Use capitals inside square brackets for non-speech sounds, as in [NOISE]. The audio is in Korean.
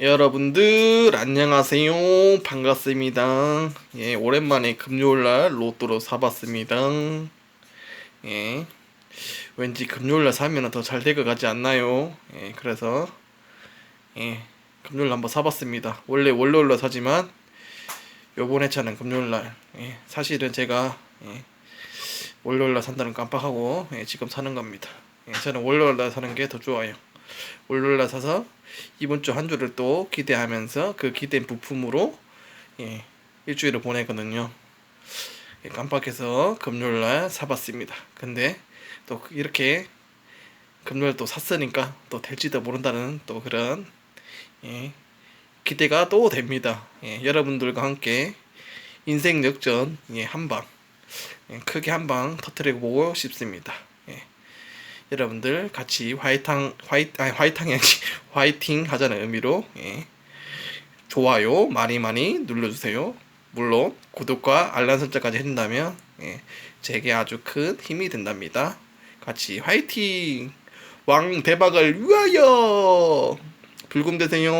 여러분들 안녕하세요. 반갑습니다. 예 오랜만에 금요일날 로또로 사봤습니다. 예 왠지 금요일날 사면 더 잘 될 것 같지 않나요? 예 그래서 예 금요일 한번 사봤습니다. 원래 월요일날 사지만 요번 회차는 금요일날. 예 사실은 제가 예 월요일날 산다는 깜빡하고 예, 지금 사는 겁니다. 예, 저는 월요일날 사는 게 더 좋아요 사서 이번 주 한 주를 또 기대하면서 그 기대된 부품으로 예, 일주일을 보내거든요. 예, 깜빡해서 금요일 날 사봤습니다. 근데 또 이렇게 금요일 또 샀으니까 또 될지도 모른다는 또 그런 예, 기대가 또 됩니다. 예, 여러분들과 함께 인생 역전 예, 한방 예, 크게 한 방 터트려 보고 싶습니다. 예. 여러분들 같이 화이팅 화이 아니 화이팅이 [LAUGHS] 화이팅 하자는 의미로 예. 좋아요 많이 많이 눌러주세요. 물론 구독과 알람 설정까지 해준다면 예. 제게 아주 큰 힘이 된답니다. 같이 화이팅 왕 대박을 위하여 불금 되세요.